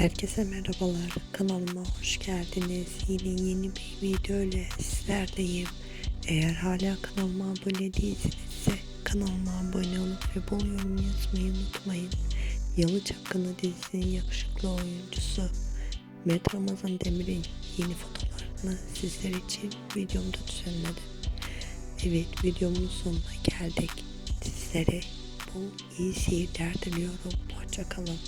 Herkese merhabalar. Kanalıma hoş geldiniz. Yine yeni bir video ile sizlerdeyim. Eğer hala kanalıma abone değilsinizse kanalıma abone olup ve bol yorum yazmayı unutmayın. Yalı Çapkını dizisinin yakışıklı oyuncusu Met Ramazan Demir'in yeni fotoğraflarını sizler için videomda düzenledim. Evet videomun sonuna geldik. Sizlere bol iyi seyirler diliyorum. Hoşçakalın.